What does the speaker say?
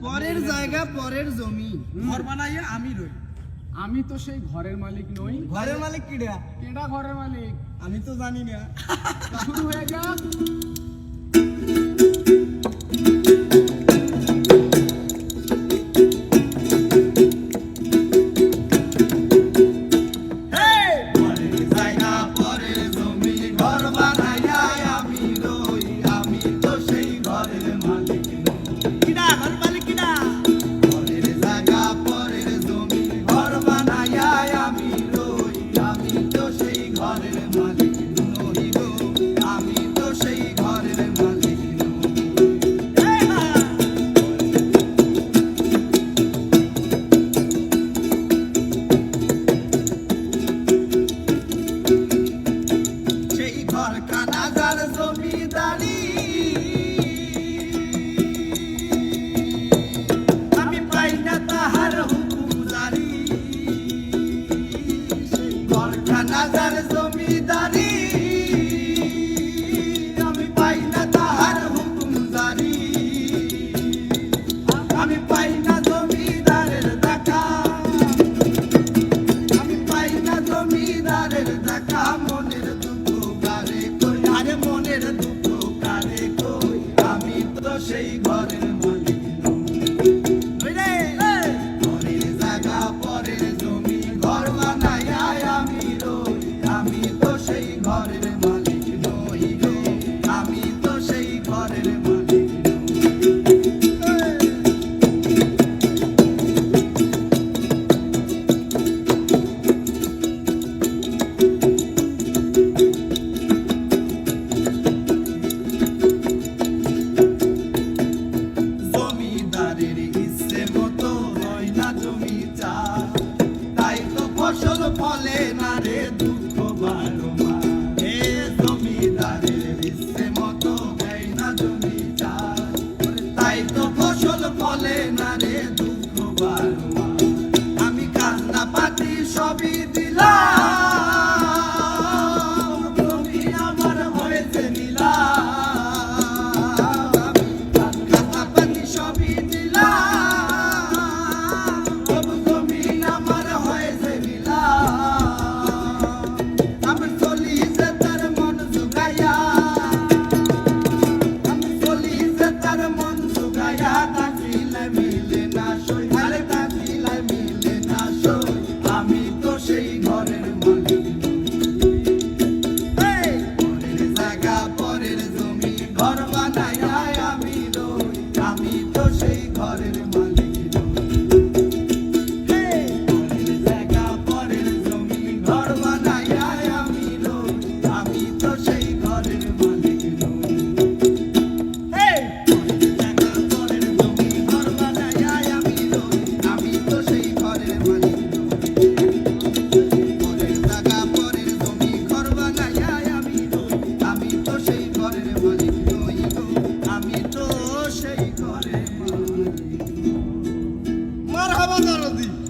পরের জায়গা পরের জমি। ঘর বানাইয়া আমি রই। আমি তো সেই ঘরের মালিক নই। ঘরের মালিক কিডা? কেডা ঘরের মালিক? আমি তো জানি না। শুরু হয়ে যাক। আমার কানাগার জমিদারি। আমি পাই না তাহার হুকুমদারি ঘর কানাগার জমিদারি। সেই ঘরের be the light.